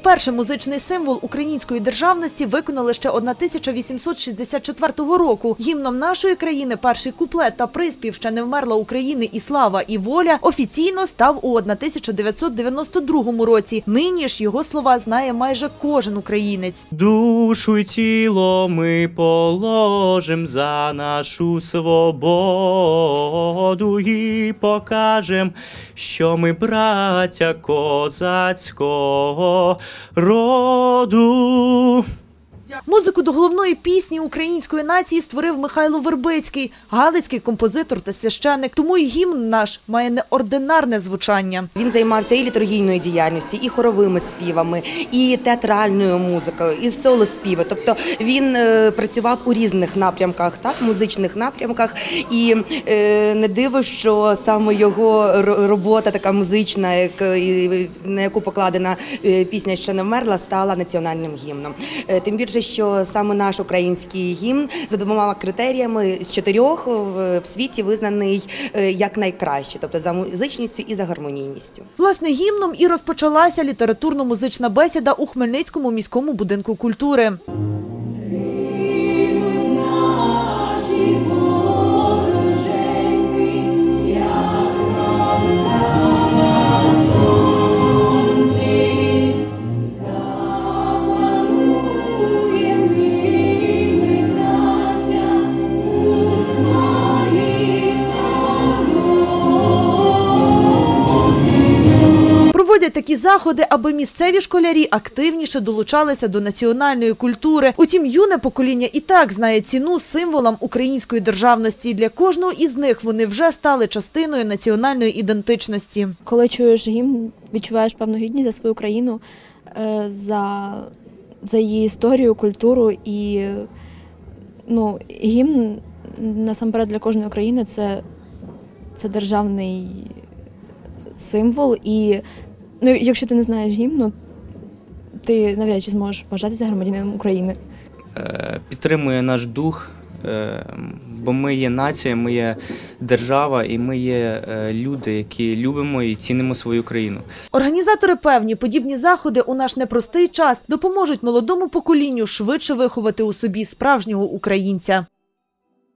Вперше музичний символ української державності виконали ще 1864 року. Гімном нашої країни перший куплет та приспів ще не вмерла України і слава, і воля офіційно став у 1992 році. Нині ж його слова знає майже кожен українець. Душу й тіло ми положим за нашу свободу і покажем, що ми браття козацького rodu. Музику до головної пісні української нації створив Михайло Вербицький, галицький композитор та священник. Тому й гімн наш має неординарне звучання. Він займався і літургійною діяльністю, і хоровими співами, і театральною музикою, і солоспіви. Тобто він е, працював у різних напрямках, так музичних напрямках. І е, не диво, що саме його робота, така музична, як, е, на яку покладена пісня ще не вмерла, стала національним гімном. Тим більше, що саме наш український гімн за двома критеріями з чотирьох в, в світі визнаний е, як найкраще, тобто за музичністю і за гармонійністю. Власне, гімном і розпочалася літературно-музична бесіда у Хмельницькому міському будинку культури. Такі заходи, аби місцеві школярі активніше долучалися до національної культури. Утім, юне покоління і так знає ціну символам української державності. Для кожного із них вони вже стали частиною національної ідентичності. Коли чуєш гімн, відчуваєш певну гідність за свою країну, е, за, за її історію, культуру і ну, гімн насамперед для кожної країни це, це державний символ. І ну, якщо ти не знаєш гімну, ти навряд чи зможеш вважатися громадянином України. Е, Підтримує наш дух, е, бо ми є нація, ми є держава і ми є е, люди, які любимо і цінимо свою країну. Організатори певні, подібні заходи у наш непростий час допоможуть молодому поколінню швидше виховати у собі справжнього українця.